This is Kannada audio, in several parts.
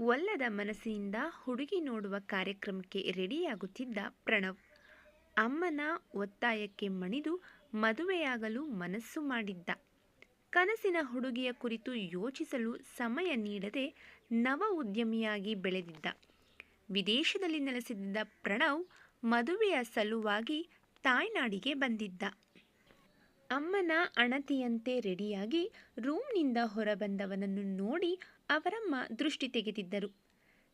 ಒಲ್ಲದ ಮನಸ್ಸಿನಿಂದ ಹುಡುಗಿ ನೋಡುವ ಕಾರ್ಯಕ್ರಮಕ್ಕೆ ರೆಡಿಯಾಗುತ್ತಿದ್ದ ಪ್ರಣವ್. ಅಮ್ಮನ ಒತ್ತಾಯಕ್ಕೆ ಮಣಿದು ಮದುವೆಯಾಗಲು ಮನಸ್ಸು ಮಾಡಿದ್ದ. ಕನಸಿನ ಹುಡುಗಿಯ ಕುರಿತು ಯೋಚಿಸಲು ಸಮಯ ನೀಡದೆ ನವ ಉದ್ಯಮಿಯಾಗಿ ಬೆಳೆದಿದ್ದ. ವಿದೇಶದಲ್ಲಿ ನೆಲೆಸಿದ್ದ ಪ್ರಣವ್ ಮದುವೆಯ ಸಲುವಾಗಿ ತಾಯ್ನಾಡಿಗೆ ಬಂದಿದ್ದ. ಅಮ್ಮನ ಅಣತಿಯಂತೆ ರೆಡಿಯಾಗಿ ರೂಮ್ನಿಂದ ಹೊರಬಂದವನನ್ನು ನೋಡಿ ಅವರಮ್ಮ ದೃಷ್ಟಿ ತೆಗೆದಿದ್ದರು.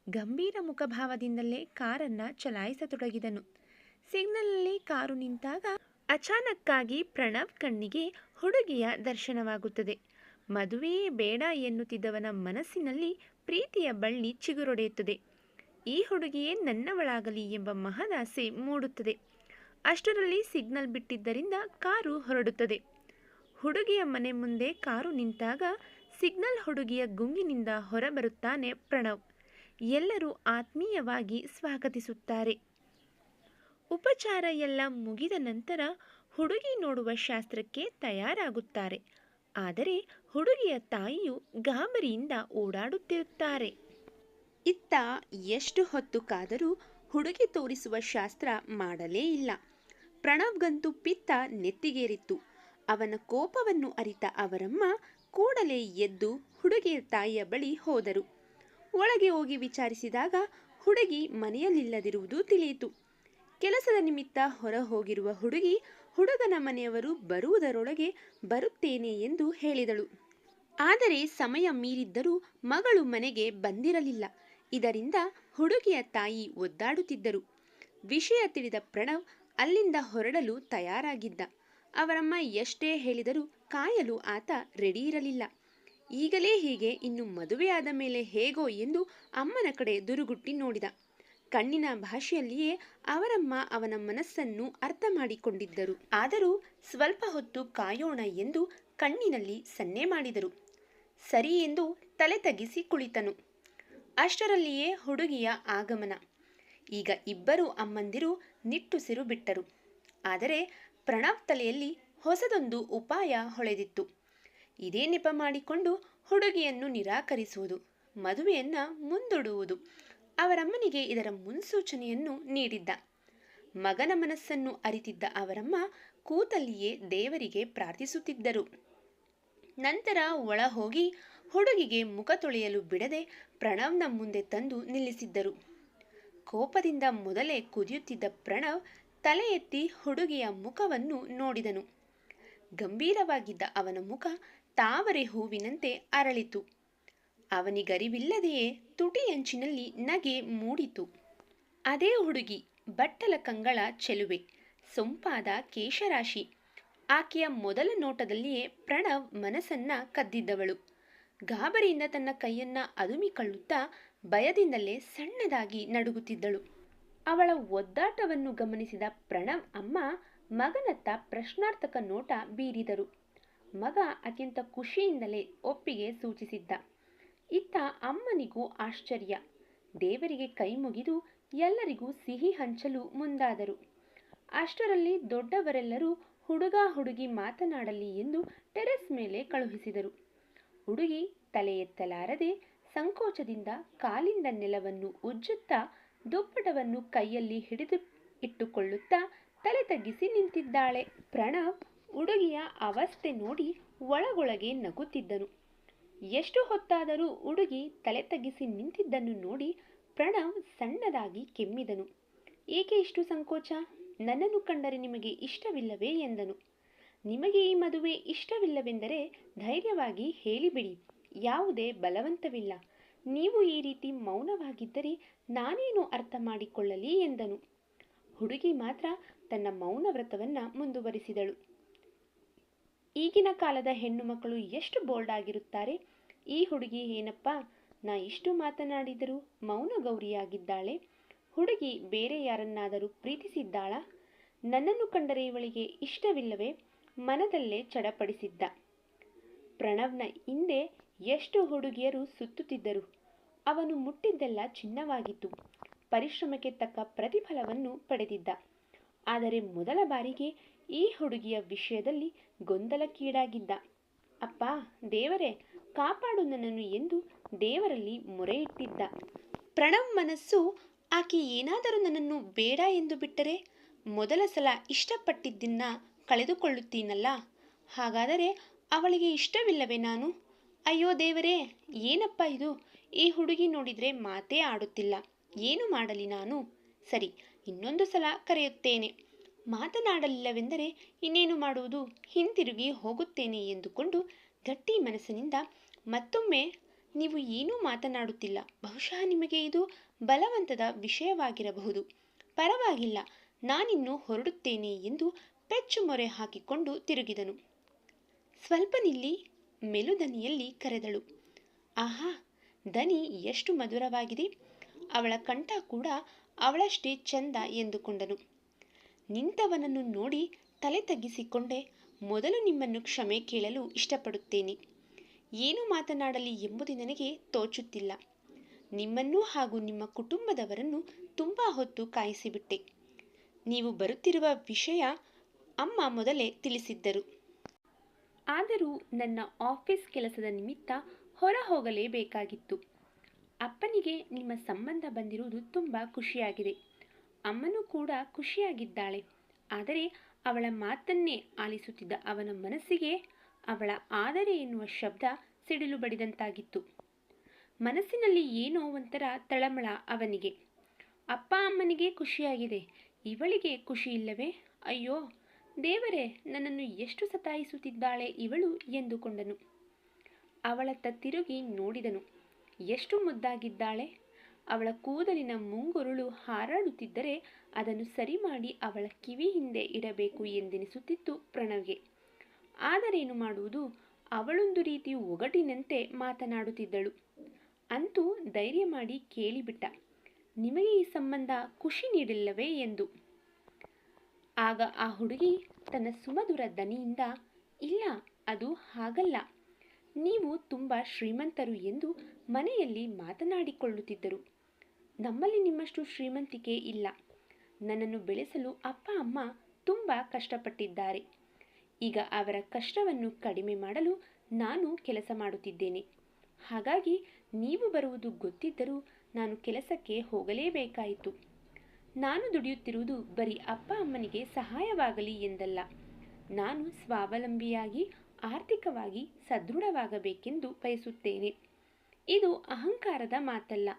ಗಂಭೀರ ಮುಖಭಾವದಿಂದಲೇ ಕಾರನ್ನ ಚಲಾಯಿಸತೊಡಗಿದನು. ಸಿಗ್ನಲ್ನಲ್ಲಿ ಕಾರು ನಿಂತಾಗ ಅಚಾನಕ್ಕಾಗಿ ಪ್ರಣವ್ ಕಣ್ಣಿಗೆ ಹುಡುಗಿಯ ದರ್ಶನವಾಗುತ್ತದೆ. ಮದುವೆಯೇ ಬೇಡ ಎನ್ನುತ್ತಿದ್ದವನ ಮನಸ್ಸಿನಲ್ಲಿ ಪ್ರೀತಿಯ ಬಳ್ಳಿ ಚಿಗುರೊಡೆಯುತ್ತದೆ. ಈ ಹುಡುಗಿಯೇ ನನ್ನವಳಾಗಲಿ ಎಂಬ ಮಹದಾಸೆ ಮೂಡುತ್ತದೆ. ಅಷ್ಟರಲ್ಲಿ ಸಿಗ್ನಲ್ ಬಿಟ್ಟಿದ್ದರಿಂದ ಕಾರು ಹೊರಡುತ್ತದೆ. ಹುಡುಗಿಯ ಮನೆ ಮುಂದೆ ಕಾರು ನಿಂತಾಗ ಸಿಗ್ನಲ್ ಹುಡುಗಿಯ ಗುಂಗಿನಿಂದ ಹೊರಬರುತ್ತಾನೆ ಪ್ರಣವ್. ಎಲ್ಲರೂ ಆತ್ಮೀಯವಾಗಿ ಸ್ವಾಗತಿಸುತ್ತಾರೆ. ಉಪಚಾರ ಎಲ್ಲ ಮುಗಿದ ನಂತರ ಹುಡುಗಿ ನೋಡುವ ಶಾಸ್ತ್ರಕ್ಕೆ ತಯಾರಾಗುತ್ತಾರೆ. ಆದರೆ ಹುಡುಗಿಯ ತಾಯಿಯು ಗಾಬರಿಯಿಂದ ಓಡಾಡುತ್ತಿರುತ್ತಾರೆ. ಇತ್ತ ಎಷ್ಟು ಹೊತ್ತು ಕಾದರೂ ಹುಡುಗಿ ತೋರಿಸುವ ಶಾಸ್ತ್ರ ಮಾಡಲೇ ಇಲ್ಲ. ಪ್ರಣವ್ಗಂತೂ ಪಿತ್ತ ನೆತ್ತಿಗೇರಿತ್ತು. ಅವನ ಕೋಪವನ್ನು ಅರಿತ ಅವರಮ್ಮ ಕೂಡಲೇ ಎದ್ದು ಹುಡುಗಿಯ ತಾಯಿಯ ಬಳಿ ಹೋದರು. ಒಳಗೆ ಹೋಗಿ ವಿಚಾರಿಸಿದಾಗ ಹುಡುಗಿ ಮನೆಯಲ್ಲಿಲ್ಲದಿರುವುದು ತಿಳಿಯಿತು. ಕೆಲಸದ ನಿಮಿತ್ತ ಹೊರ ಹೋಗಿರುವ ಹುಡುಗಿ ಹುಡುಗನ ಮನೆಯವರು ಬರುವುದರೊಳಗೆ ಬರುತ್ತೇನೆ ಎಂದು ಹೇಳಿದಳು. ಆದರೆ ಸಮಯ ಮೀರಿದ್ದರೂ ಮಗಳು ಮನೆಗೆ ಬಂದಿರಲಿಲ್ಲ. ಇದರಿಂದ ಹುಡುಗಿಯ ತಾಯಿ ಒದ್ದಾಡುತ್ತಿದ್ದರು. ವಿಷಯ ತಿಳಿದ ಪ್ರಣವ್ ಅಲ್ಲಿಂದ ಹೊರಡಲು ತಯಾರಾಗಿದ್ದ. ಅವರಮ್ಮ ಎಷ್ಟೇ ಹೇಳಿದರೂ ಕಾಯಲು ಆತ ರೆಡಿ ಇರಲಿಲ್ಲ. ಈಗಲೇ ಹೀಗೆ ಇನ್ನು ಮದುವೆಯಾದ ಮೇಲೆ ಹೇಗೋ ಎಂದು ಅಮ್ಮನ ಕಡೆ ದುರುಗುಟ್ಟಿ ನೋಡಿದ. ಕಣ್ಣಿನ ಭಾಷೆಯಲ್ಲಿಯೇ ಅವರಮ್ಮ ಅವನ ಮನಸ್ಸನ್ನು ಅರ್ಥ ಮಾಡಿಕೊಂಡಿದ್ದರು. ಆದರೂ ಸ್ವಲ್ಪ ಹೊತ್ತು ಕಾಯೋಣ ಎಂದು ಕಣ್ಣಿನಲ್ಲಿ ಸನ್ನೆ ಮಾಡಿದರು. ಸರಿ ಎಂದು ತಲೆ ತಗ್ಗಿಸಿ ಕುಳಿತನು. ಅಷ್ಟರಲ್ಲಿಯೇ ಹುಡುಗಿಯ ಆಗಮನ. ಈಗ ಇಬ್ಬರು ಅಮ್ಮಂದಿರು ನಿಟ್ಟುಸಿರು ಬಿಟ್ಟರು. ಆದರೆ ಪ್ರಣವ್ ತಲೆಯಲ್ಲಿ ಹೊಸದೊಂದು ಉಪಾಯ ಹೊಳೆದಿತ್ತು. ಇದೇ ನೆಪ ಮಾಡಿಕೊಂಡು ಹುಡುಗಿಯನ್ನು ನಿರಾಕರಿಸುವುದು, ಮದುವೆಯನ್ನ ಮುಂದೂಡುವುದು, ಅವರಮ್ಮನಿಗೆ ಇದರ ಮುನ್ಸೂಚನೆಯನ್ನು ನೀಡಿದ್ದ. ಮಗನ ಮನಸ್ಸನ್ನು ಅರಿತಿದ್ದ ಅವರಮ್ಮ ಕೂತಲ್ಲಿಯೇ ದೇವರಿಗೆ ಪ್ರಾರ್ಥಿಸುತ್ತಿದ್ದರು. ನಂತರ ಒಳ ಹೋಗಿ ಹುಡುಗಿಗೆ ಮುಖ ತೊಳೆಯಲು ಬಿಡದೆ ಪ್ರಣವ್ನ ಮುಂದೆ ತಂದು ನಿಲ್ಲಿಸಿದ್ದರು. ಕೋಪದಿಂದ ಮೊದಲೇ ಕುದಿಯುತ್ತಿದ್ದ ಪ್ರಣವ್ ತಲೆ ಎತ್ತಿ ಹುಡುಗಿಯ ಮುಖವನ್ನು ನೋಡಿದನು. ಗಂಭೀರವಾಗಿದ್ದ ಅವನ ಮುಖ ತಾವರೆ ಹೂವಿನಂತೆ ಅರಳಿತು. ಅವನಿಗರಿವಿಲ್ಲದೆಯೇ ತುಟಿಯಂಚಿನಲ್ಲಿ ನಗೆ ಮೂಡಿತು. ಅದೇ ಹುಡುಗಿ ಬಟ್ಟಲ ಕಂಗಳ ಚೆಲುವೆ, ಸೊಂಪಾದ ಕೇಶರಾಶಿ. ಆಕೆಯ ಮೊದಲ ನೋಟದಲ್ಲಿಯೇ ಪ್ರಣವ್ ಮನಸ್ಸನ್ನ ಕದ್ದಿದ್ದವಳು. ಗಾಬರಿಯಿಂದ ತನ್ನ ಕೈಯನ್ನ ಅದುಮಿಕೊಳ್ಳುತ್ತಾ ಭಯದಿಂದಲೇ ಸಣ್ಣದಾಗಿ ನಡುಗುತ್ತಿದ್ದಳು. ಅವಳ ಒದ್ದಾಟವನ್ನು ಗಮನಿಸಿದ ಪ್ರಣವ್ ಅಮ್ಮ ಮಗನತ್ತ ಪ್ರಶ್ನಾರ್ಥಕ ನೋಟ ಬೀರಿದರು. ಮಗ ಅತ್ಯಂತ ಖುಷಿಯಿಂದಲೇ ಒಪ್ಪಿಗೆ ಸೂಚಿಸಿದ್ದ. ಇತ್ತ ಅಮ್ಮನಿಗೂ ಆಶ್ಚರ್ಯ. ದೇವರಿಗೆ ಕೈ ಮುಗಿದು ಎಲ್ಲರಿಗೂ ಸಿಹಿ ಹಂಚಲು ಮುಂದಾದರು. ಅಷ್ಟರಲ್ಲಿ ದೊಡ್ಡವರೆಲ್ಲರೂ ಹುಡುಗ ಹುಡುಗಿ ಮಾತನಾಡಲಿ ಎಂದು ಟೆರೆಸ್ ಮೇಲೆ ಕಳುಹಿಸಿದರು. ಹುಡುಗಿ ತಲೆ ಎತ್ತಲಾರದೆ ಸಂಕೋಚದಿಂದ ಕಾಲಿಂದ ನೆಲವನ್ನು ಉಜ್ಜುತ್ತಾ ದುಪ್ಪಟವನ್ನು ಕೈಯಲ್ಲಿ ಹಿಡಿದು ಇಟ್ಟುಕೊಳ್ಳುತ್ತಾ ತಲೆ ತಗ್ಗಿಸಿ ನಿಂತಿದ್ದಾಳೆ. ಪ್ರಣವ್ ಹುಡುಗಿಯ ಅವಸ್ಥೆ ನೋಡಿ ಒಳಗೊಳಗೆ ನಗುತ್ತಿದ್ದನು. ಎಷ್ಟು ಹೊತ್ತಾದರೂ ಹುಡುಗಿ ತಲೆ ತಗ್ಗಿಸಿ ನಿಂತಿದ್ದನ್ನು ನೋಡಿ ಪ್ರಣವ್ ಸಣ್ಣದಾಗಿ ಕೆಮ್ಮಿದನು. ಏಕೆ ಇಷ್ಟು ಸಂಕೋಚ? ನನ್ನನ್ನು ಕಂಡರೆ ನಿಮಗೆ ಇಷ್ಟವಿಲ್ಲವೇ ಎಂದನು. ನಿಮಗೆ ಈ ಮದುವೆ ಇಷ್ಟವಿಲ್ಲವೆಂದರೆ ಧೈರ್ಯವಾಗಿ ಹೇಳಿಬಿಡಿ. ಯಾವುದೇ ಬಲವಂತವಿಲ್ಲ. ನೀವು ಈ ರೀತಿ ಮೌನವಾಗಿದ್ದರೆ ನಾನೇನು ಅರ್ಥ ಮಾಡಿಕೊಳ್ಳಲಿ ಎಂದನು. ಹುಡುಗಿ ಮಾತ್ರ ತನ್ನ ಮೌನ ವ್ರತವನ್ನ ಮುಂದುವರಿಸಿದಳು. ಈಗಿನ ಕಾಲದ ಹೆಣ್ಣು ಮಕ್ಕಳು ಎಷ್ಟು ಬೋಲ್ಡ್ ಆಗಿರುತ್ತಾರೆ ಈ ಹುಡುಗಿ ಏನಪ್ಪ? ನಾ ಇಷ್ಟು ಮಾತನಾಡಿದರೂ ಮೌನ ಗೌರಿಯಾಗಿದ್ದಾಳೆ. ಹುಡುಗಿ ಬೇರೆ ಯಾರನ್ನಾದರೂ ಪ್ರೀತಿಸಿದ್ದಾಳ? ನನ್ನನ್ನು ಕಂಡರೆ ಇವಳಿಗೆ ಇಷ್ಟವಿಲ್ಲವೇ? ಮನದಲ್ಲೇ ಚಡಪಡಿಸಿದ್ದ. ಪ್ರಣವ್ನ ಹಿಂದೆ ಎಷ್ಟು ಹುಡುಗಿಯರು ಸುತ್ತುತ್ತಿದ್ದರು. ಅವನು ಮುಟ್ಟಿದ್ದೆಲ್ಲ ಚಿನ್ನವಾಗಿತ್ತು. ಪರಿಶ್ರಮಕ್ಕೆ ತಕ್ಕ ಪ್ರತಿಫಲವನ್ನು ಪಡೆದಿದ್ದ. ಆದರೆ ಮೊದಲ ಬಾರಿಗೆ ಈ ಹುಡುಗಿಯ ವಿಷಯದಲ್ಲಿ ಗೊಂದಲಕ್ಕೀಡಾಗಿದ್ದ. ಅಪ್ಪ, ದೇವರೇ, ಕಾಪಾಡು ನನ್ನನ್ನು ಎಂದು ದೇವರಲ್ಲಿ ಮೊರೆಯಿಟ್ಟಿದ್ದ. ಪ್ರಣವ್ ಮನಸ್ಸು, ಆಕೆ ಏನಾದರೂ ನನ್ನನ್ನು ಬೇಡ ಎಂದು ಬಿಟ್ಟರೆ ಮೊದಲ ಸಲ ಇಷ್ಟಪಟ್ಟಿದ್ದನ್ನ ಕಳೆದುಕೊಳ್ಳುತ್ತೀನಲ್ಲ? ಹಾಗಾದರೆ ಅವಳಿಗೆ ಇಷ್ಟವಿಲ್ಲವೇ ನಾನು? ಅಯ್ಯೋ ದೇವರೇ, ಏನಪ್ಪ ಇದು? ಈ ಹುಡುಗಿ ನೋಡಿದರೆ ಮಾತೇ ಆಡುತ್ತಿಲ್ಲ. ಏನು ಮಾಡಲಿ ನಾನು? ಸರಿ, ಇನ್ನೊಂದು ಸಲ ಕರೆಯುತ್ತೇನೆ. ಮಾತನಾಡಲಿಲ್ಲವೆಂದರೆ ಇನ್ನೇನು ಮಾಡುವುದು? ಹಿಂತಿರುಗಿ ಹೋಗುತ್ತೇನೆ ಎಂದುಕೊಂಡು ಗಟ್ಟಿ ಮನಸ್ಸಿನಿಂದ ಮತ್ತೊಮ್ಮೆ, ನೀವು ಏನೂ ಮಾತನಾಡುತ್ತಿಲ್ಲ. ಬಹುಶಃ ನಿಮಗೆ ಇದು ಬಲವಂತದ ವಿಷಯವಾಗಿರಬಹುದು. ಪರವಾಗಿಲ್ಲ, ನಾನಿನ್ನು ಹೊರಡುತ್ತೇನೆ ಎಂದು ಪೆಚ್ಚು ಮೊರೆ ಹಾಕಿಕೊಂಡು ತಿರುಗಿದನು. ಸ್ವಲ್ಪ ನಿಲ್ಲಿ ಮೆಲುದನಿಯಲ್ಲಿ ಕರೆದಳು, ಆಹಾ, ದನಿ ಎಷ್ಟು ಮಧುರವಾಗಿದೆ. ಅವಳ ಕಂಠ ಕೂಡ ಅವಳಷ್ಟೇ ಚಂದ ಎಂದುಕೊಂಡನು. ನಿಂತವನನ್ನು ನೋಡಿ ತಲೆ ತಗ್ಗಿಸಿಕೊಂಡೆ. ಮೊದಲು ನಿಮ್ಮನ್ನು ಕ್ಷಮೆ ಕೇಳಲು ಇಷ್ಟಪಡುತ್ತೇನೆ. ಏನು ಮಾತನಾಡಲಿ ಎಂಬುದು ನನಗೆ ತೋಚುತ್ತಿಲ್ಲ. ನಿಮ್ಮನ್ನು ಹಾಗೂ ನಿಮ್ಮ ಕುಟುಂಬದವರನ್ನು ತುಂಬ ಹೊತ್ತು ಕಾಯಿಸಿಬಿಟ್ಟೆ. ನೀವು ಬರುತ್ತಿರುವ ವಿಷಯ ಅಮ್ಮ ಮೊದಲೇ ತಿಳಿಸಿದ್ದರು. ಆದರೂ ನನ್ನ ಆಫೀಸ್ ಕೆಲಸದ ನಿಮಿತ್ತ ಹೊರ ಹೋಗಲೇಬೇಕಾಗಿತ್ತು ಅಪ್ಪನಿಗೆ ನಿಮ್ಮ ಸಂಬಂಧ ಬಂದಿರುವುದು ತುಂಬ ಖುಷಿಯಾಗಿದೆ. ಅಮ್ಮನೂ ಕೂಡ ಖುಷಿಯಾಗಿದ್ದಾಳೆ. ಆದರೆ ಅವಳ ಮಾತನ್ನೇ ಆಲಿಸುತ್ತಿದ್ದ ಅವನ ಮನಸ್ಸಿಗೆ ಅವಳ ಆದರೆ ಎನ್ನುವ ಶಬ್ದ ಸಿಡಿಲು ಬಡಿದಂತಾಗಿತ್ತು. ಮನಸ್ಸಿನಲ್ಲಿ ಏನೋ ಒಂಥರ ತಳಮಳ ಅವನಿಗೆ. ಅಪ್ಪ ಅಮ್ಮನಿಗೆ ಖುಷಿಯಾಗಿದೆ. ಇವಳಿಗೆ ಖುಷಿ ಇಲ್ಲವೇ? ಅಯ್ಯೋ ದೇವರೇ, ನನ್ನನ್ನು ಎಷ್ಟು ಸತಾಯಿಸುತ್ತಿದ್ದಾಳೆ ಇವಳು ಎಂದುಕೊಂಡನು. ಅವಳತ್ತ ತಿರುಗಿ ನೋಡಿದನು. ಎಷ್ಟು ಮುದ್ದಾಗಿದ್ದಾಳೆ. ಅವಳ ಕೂದಲಿನ ಮುಂಗುರುಳು ಹಾರಾಡುತ್ತಿದ್ದರೆ ಅದನ್ನು ಸರಿ ಮಾಡಿ ಅವಳ ಕಿವಿ ಹಿಂದೆ ಇಡಬೇಕು ಎಂದೆನಿಸುತ್ತಿತ್ತು ಪ್ರಣವ್ಗೆ. ಆದರೇನು ಮಾಡುವುದು. ಅವಳೊಂದು ರೀತಿ ಒಗಟಿನಂತೆ ಮಾತನಾಡುತ್ತಿದ್ದಳು. ಅಂತೂ ಧೈರ್ಯ ಮಾಡಿ ಕೇಳಿಬಿಟ್ಟ. ನಿಮಗೆ ಈ ಸಂಬಂಧ ಖುಷಿ ನೀಡಿಲ್ಲವೇ ಎಂದು. ಆಗ ಆ ಹುಡುಗಿ ತನ್ನ ಸುಮಧುರ ದನಿಯಿಂದ, ಇಲ್ಲ, ಅದು ಹಾಗಲ್ಲ. ನೀವು ತುಂಬ ಶ್ರೀಮಂತರು ಎಂದು ಮನೆಯಲ್ಲಿ ಮಾತನಾಡಿಕೊಳ್ಳುತ್ತಿದ್ದರು. ನಮ್ಮಲ್ಲಿ ನಿಮ್ಮಷ್ಟು ಶ್ರೀಮಂತಿಕೆ ಇಲ್ಲ. ನನ್ನನ್ನು ಬೆಳೆಸಲು ಅಪ್ಪ, ಅಮ್ಮ ತುಂಬ ಕಷ್ಟಪಟ್ಟಿದ್ದಾರೆ. ಈಗ ಅವರ ಕಷ್ಟವನ್ನು ಕಡಿಮೆ ಮಾಡಲು ನಾನು ಕೆಲಸ ಮಾಡುತ್ತಿದ್ದೇನೆ. ಹಾಗಾಗಿ ನೀವು ಬರುವುದು ಗೊತ್ತಿದ್ದರೂ ನಾನು ಕೆಲಸಕ್ಕೆ ಹೋಗಲೇಬೇಕಾಯಿತು. ನಾನು ದುಡಿಯುತ್ತಿರುವುದು ಬರೀ ಅಪ್ಪ ಅಮ್ಮನಿಗೆ ಸಹಾಯವಾಗಲಿ ಎಂದಲ್ಲ. ನಾನು ಸ್ವಾವಲಂಬಿಯಾಗಿ, ಆರ್ಥಿಕವಾಗಿ ಸದೃಢವಾಗಬೇಕೆಂದು ಬಯಸುತ್ತೇನೆ. ಇದು ಅಹಂಕಾರದ ಮಾತಲ್ಲ.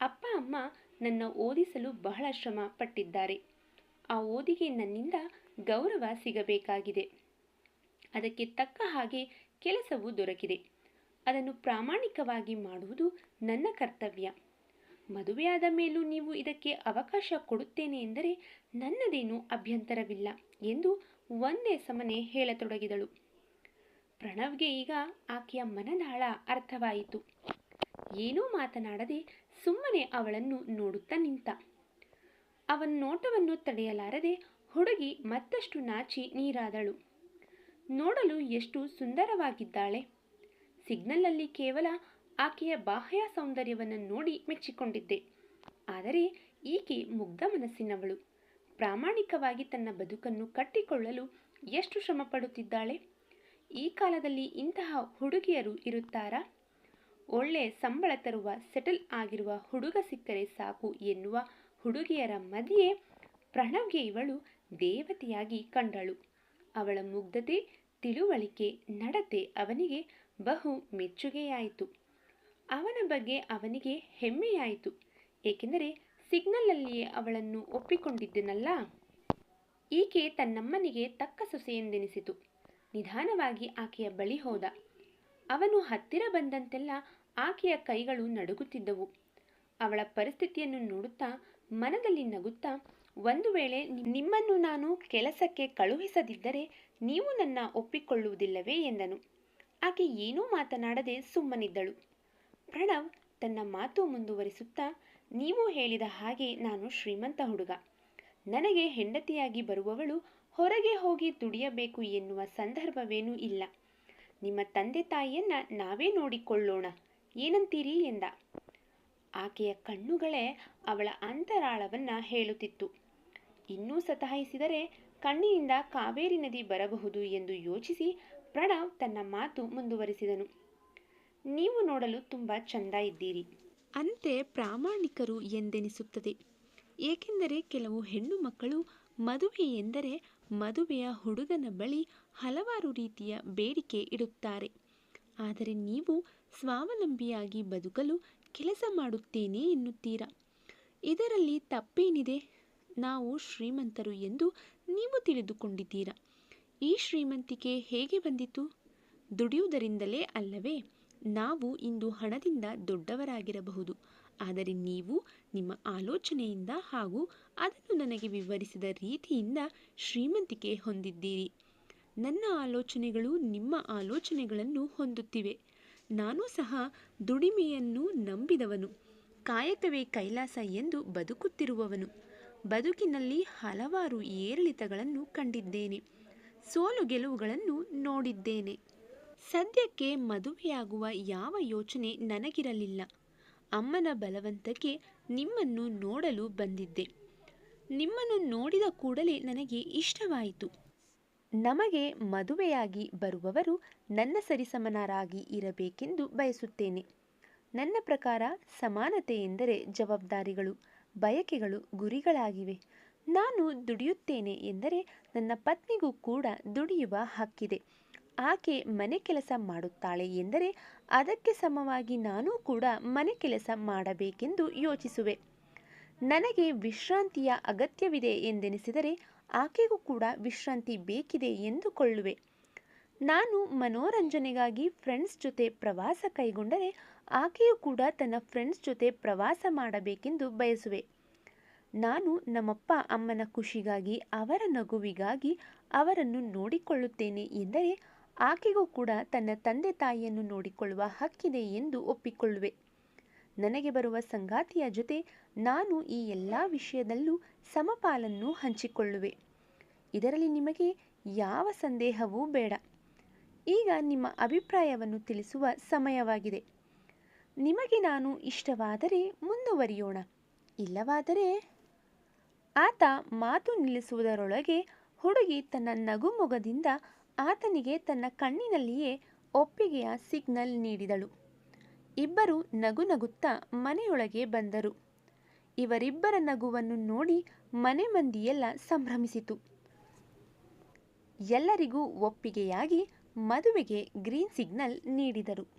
ಅಪ್ಪ ಅಮ್ಮ ನನ್ನ ಓದಿಸಲು ಬಹಳ ಶ್ರಮ ಪಟ್ಟಿದ್ದಾರೆ ಆ ಓದಿಗೆ ನನ್ನಿಂದ ಗೌರವ ಸಿಗಬೇಕಾಗಿದೆ. ಅದಕ್ಕೆ ತಕ್ಕ ಹಾಗೆ ಕೆಲಸವು ದೊರಕಿದೆ. ಅದನ್ನು ಪ್ರಾಮಾಣಿಕವಾಗಿ ಮಾಡುವುದು ನನ್ನ ಕರ್ತವ್ಯ. ಮದುವೆಯಾದ ಮೇಲೂ ನೀವು ಇದಕ್ಕೆ ಅವಕಾಶ ಕೊಡುತ್ತೇನೆ ಎಂದರೆ ನನ್ನದೇನೂ ಅಭ್ಯಂತರವಿಲ್ಲ ಎಂದು ಒಂದೇ ಸಮನೆ ಹೇಳತೊಡಗಿದಳು. ಪ್ರಣವ್ಗೆ ಈಗ ಆಕೆಯ ಮನದಾಳ ಅರ್ಥವಾಯಿತು. ಏನೂ ಮಾತನಾಡದೆ ಸುಮ್ಮನೆ ಅವಳನ್ನು ನೋಡುತ್ತಾ ನಿಂತ. ಅವನ ನೋಟವನ್ನು ತಡೆಯಲಾರದೆ ಹುಡುಗಿ ಮತ್ತಷ್ಟು ನಾಚಿ ನೀರಾದಳು. ನೋಡಲು ಎಷ್ಟು ಸುಂದರವಾಗಿದ್ದಾಳೆ. ಸಿಗ್ನಲಲ್ಲಿ ಕೇವಲ ಆಕೆಯ ಬಾಹ್ಯ ಸೌಂದರ್ಯವನ್ನು ನೋಡಿ ಮೆಚ್ಚಿಕೊಂಡಿದ್ದೆ. ಆದರೆ ಈಕೆ ಮುಗ್ಧ ಮನಸ್ಸಿನವಳು. ಪ್ರಾಮಾಣಿಕವಾಗಿ ತನ್ನ ಬದುಕನ್ನು ಕಟ್ಟಿಕೊಳ್ಳಲು ಎಷ್ಟು ಶ್ರಮ ಪಡುತ್ತಿದ್ದಾಳೆ ಈ ಕಾಲದಲ್ಲಿ ಇಂತಹ ಹುಡುಗಿಯರು ಇರುತ್ತಾರಾ? ಒಳ್ಳೆ ಸಂಬಳ ತರುವ, ಸೆಟಲ್ ಆಗಿರುವ ಹುಡುಗ ಸಿಕ್ಕರೆ ಸಾಕು ಎನ್ನುವ ಹುಡುಗಿಯರ ಮಧ್ಯೆ ಪ್ರಣವ್ಗೆ ಇವಳು ದೇವತೆಯಾಗಿ ಕಂಡಳು. ಅವಳ ಮುಗ್ಧತೆ, ತಿಳುವಳಿಕೆ, ನಡತೆ ಅವನಿಗೆ ಬಹು ಮೆಚ್ಚುಗೆಯಾಯಿತು. ಅವನ ಬಗ್ಗೆ ಅವನಿಗೆ ಹೆಮ್ಮೆಯಾಯಿತು. ಏಕೆಂದರೆ ಸಿಗ್ನಲಲ್ಲಿಯೇ ಅವಳನ್ನು ಒಪ್ಪಿಕೊಂಡಿದ್ದೆನಲ್ಲ? ಈಕೆ ತನ್ನಮ್ಮನಿಗೆ ತಕ್ಕ ಸೊಸೆಯೆಂದೆನಿಸಿತು ನಿಧಾನವಾಗಿ ಆಕೆಯ ಬಳಿ ಹೋದ. ಅವನು ಹತ್ತಿರ ಬಂದಂತೆಲ್ಲ ಆಕೆಯ ಕೈಗಳು ನಡುಗುತ್ತಿದ್ದವು. ಅವಳ ಪರಿಸ್ಥಿತಿಯನ್ನು ನೋಡುತ್ತಾ ಮನದಲ್ಲಿ ನಗುತ್ತಾ, ಒಂದು ವೇಳೆ ನಿಮ್ಮನ್ನು ನಾನು ಕೆಲಸಕ್ಕೆ ಕಳುಹಿಸದಿದ್ದರೆ ನೀವು ನನ್ನ ಒಪ್ಪಿಕೊಳ್ಳುವುದಿಲ್ಲವೇ? ಎಂದನು. ಆಕೆ ಏನೂ ಮಾತನಾಡದೆ ಸುಮ್ಮನಿದ್ದಳು. ಪ್ರಣವ್ ತನ್ನ ಮಾತು ಮುಂದುವರಿಸುತ್ತಾ ನೀವು ಹೇಳಿದ ಹಾಗೆ ನಾನು ಶ್ರೀಮಂತ ಹುಡುಗ. ನನಗೆ ಹೆಂಡತಿಯಾಗಿ ಬರುವವಳು ಹೊರಗೆ ಹೋಗಿ ದುಡಿಯಬೇಕು ಎನ್ನುವ ಸಂದರ್ಭವೇನೂ ಇಲ್ಲ. ನಿಮ್ಮ ತಂದೆ ತಾಯಿಯನ್ನ ನಾವೇ ನೋಡಿಕೊಳ್ಳೋಣ. ಏನಂತೀರಿ ಎಂದ. ಆಕೆಯ ಕಣ್ಣುಗಳೇ ಅವಳ ಅಂತರಾಳವನ್ನ ಹೇಳುತ್ತಿತ್ತು. ಇನ್ನೂ ಸತಾಯಿಸಿದರೆ ಕಣ್ಣಿನಿಂದ ಕಾವೇರಿ ನದಿ ಬರಬಹುದು ಎಂದು ಯೋಚಿಸಿ ಪ್ರಣವ್ ತನ್ನ ಮಾತು ಮುಂದುವರಿಸಿದನು. ನೀವು ನೋಡಲು ತುಂಬ ಚಂದ ಇದ್ದೀರಿ. ಅಂತೆ ಪ್ರಾಮಾಣಿಕರು ಎಂದೆನಿಸುತ್ತದೆ. ಏಕೆಂದರೆ ಕೆಲವು ಹೆಣ್ಣು ಮಕ್ಕಳು ಮದುವೆ ಎಂದರೆ ಮದುವೆಯ ಹುಡುಗನ ಬಳಿ ಹಲವಾರು ರೀತಿಯ ಬೇಡಿಕೆ ಇಡುತ್ತಾರೆ. ಆದರೆ ನೀವು ಸ್ವಾವಲಂಬಿಯಾಗಿ ಬದುಕಲು ಕೆಲಸ ಮಾಡುತ್ತೇನೆ ಎನ್ನುತ್ತೀರಾ? ಇದರಲ್ಲಿ ತಪ್ಪೇನಿದೆ? ನಾವು ಶ್ರೀಮಂತರು ಎಂದು ನೀವು ತಿಳಿದುಕೊಂಡಿದ್ದೀರಾ? ಈ ಶ್ರೀಮಂತಿಕೆ ಹೇಗೆ ಬಂದಿತು? ದುಡಿಯುವುದರಿಂದಲೇ ಅಲ್ಲವೇ? ನಾವು ಇಂದು ಹಣದಿಂದ ದೊಡ್ಡವರಾಗಿರಬಹುದು. ಆದರೆ ನೀವು ನಿಮ್ಮ ಆಲೋಚನೆಯಿಂದ ಹಾಗೂ ಅದನ್ನು ನನಗೆ ವಿವರಿಸಿದ ರೀತಿಯಿಂದ ಶ್ರೀಮಂತಿಕೆ ಹೊಂದಿದ್ದೀರಿ. ನನ್ನ ಆಲೋಚನೆಗಳು ನಿಮ್ಮ ಆಲೋಚನೆಗಳನ್ನು ಹೊಂದುತ್ತಿವೆ. ನಾನು ಸಹ ದುಡಿಮೆಯನ್ನು ನಂಬಿದವನು. ಕಾಯಕವೇ ಕೈಲಾಸ ಎಂದು ಬದುಕುತ್ತಿರುವವನು. ಬದುಕಿನಲ್ಲಿ ಹಲವಾರು ಏರಿಳಿತಗಳನ್ನು ಕಂಡಿದ್ದೇನೆ. ಸೋಲು ಗೆಲುವುಗಳನ್ನು ನೋಡಿದ್ದೇನೆ. ಸದ್ಯಕ್ಕೆ ಮದುವೆಯಾಗುವ ಯಾವ ಯೋಚನೆ ನನಗಿರಲಿಲ್ಲ. ಅಮ್ಮನ ಬಲವಂತಕ್ಕೆ ನಿಮ್ಮನ್ನು ನೋಡಲು ಬಂದಿದ್ದೆ. ನಿಮ್ಮನ್ನು ನೋಡಿದ ಕೂಡಲೇ ನನಗೆ ಇಷ್ಟವಾಯಿತು. ನಮಗೆ ಮದುವೆಯಾಗಿ ಬರುವವರು ನನ್ನ ಸರಿಸಮನರಾಗಿ ಇರಬೇಕೆಂದು ಬಯಸುತ್ತೇನೆ. ನನ್ನ ಪ್ರಕಾರ ಸಮಾನತೆ ಎಂದರೆ ಜವಾಬ್ದಾರಿಗಳು, ಬಯಕೆಗಳು ಗುರಿಗಳಾಗಿವೆ. ನಾನು ದುಡಿಯುತ್ತೇನೆ ಎಂದರೆ ನನ್ನ ಪತ್ನಿಗೂ ಕೂಡ ದುಡಿಯುವ ಹಕ್ಕಿದೆ. ಆಕೆ ಮನೆ ಕೆಲಸ ಮಾಡುತ್ತಾಳೆ ಎಂದರೆ ಅದಕ್ಕೆ ಸಮವಾಗಿ ನಾನೂ ಕೂಡ ಮನೆ ಕೆಲಸ ಮಾಡಬೇಕೆಂದು ಯೋಚಿಸುವೆ. ನನಗೆ ವಿಶ್ರಾಂತಿಯ ಅಗತ್ಯವಿದೆ ಎಂದೆನಿಸಿದರೆ ಆಕೆಗೂ ಕೂಡ ವಿಶ್ರಾಂತಿ ಬೇಕಿದೆ ಎಂದುಕೊಳ್ಳುವೆ. ನಾನು ಮನೋರಂಜನೆಗಾಗಿ ಫ್ರೆಂಡ್ಸ್ ಜೊತೆ ಪ್ರವಾಸ ಕೈಗೊಂಡರೆ ಆಕೆಯೂ ಕೂಡ ತನ್ನ ಫ್ರೆಂಡ್ಸ್ ಜೊತೆ ಪ್ರವಾಸ ಮಾಡಬೇಕೆಂದು ಬಯಸುವೆ. ನಾನು ನಮ್ಮಪ್ಪ ಅಮ್ಮನ ಖುಷಿಗಾಗಿ ಅವರ ನಗುವಿಗಾಗಿ ಅವರನ್ನು ನೋಡಿಕೊಳ್ಳುತ್ತೇನೆ ಎಂದರೆ ಆಕೆಗೂ ಕೂಡ ತನ್ನ ತಂದೆ ತಾಯಿಯನ್ನು ನೋಡಿಕೊಳ್ಳುವ ಹಕ್ಕಿದೆ ಎಂದು ಒಪ್ಪಿಕೊಳ್ಳುವೆ. ನನಗೆ ಬರುವ ಸಂಗಾತಿಯ ಜೊತೆ ನಾನು ಈ ಎಲ್ಲ ವಿಷಯದಲ್ಲೂ ಸಮಪಾಲನ್ನು ಹಂಚಿಕೊಳ್ಳುವೆ. ಇದರಲ್ಲಿ ನಿಮಗೆ ಯಾವ ಸಂದೇಹವೂ ಬೇಡ. ಈಗ ನಿಮ್ಮ ಅಭಿಪ್ರಾಯವನ್ನು ತಿಳಿಸುವ ಸಮಯವಾಗಿದೆ. ನಿಮಗೆ ನಾನು ಇಷ್ಟವಾದರೆ ಮುಂದುವರಿಯೋಣ. ಇಲ್ಲವಾದರೆ ಆತ ಮಾತು ನಿಲ್ಲಿಸುವುದರೊಳಗೆ ಹುಡುಗಿ ತನ್ನ ನಗುಮೊಗದಿಂದ ಆತನಿಗೆ ತನ್ನ ಕಣ್ಣಿನಲ್ಲಿಯೇ ಒಪ್ಪಿಗೆಯ ಸಿಗ್ನಲ್ ನೀಡಿದಳು. ಇಬ್ಬರು ನಗು ನಗುತ್ತಾ ಮನೆಯೊಳಗೆ ಬಂದರು. ಇವರಿಬ್ಬರ ನಗುವನ್ನು ನೋಡಿ ಮನೆ ಮಂದಿಯೆಲ್ಲ ಸಂಭ್ರಮಿಸಿತು. ಎಲ್ಲರಿಗೂ ಒಪ್ಪಿಗೆಯಾಗಿ ಮದುವೆಗೆ ಗ್ರೀನ್ ಸಿಗ್ನಲ್ ನೀಡಿದರು.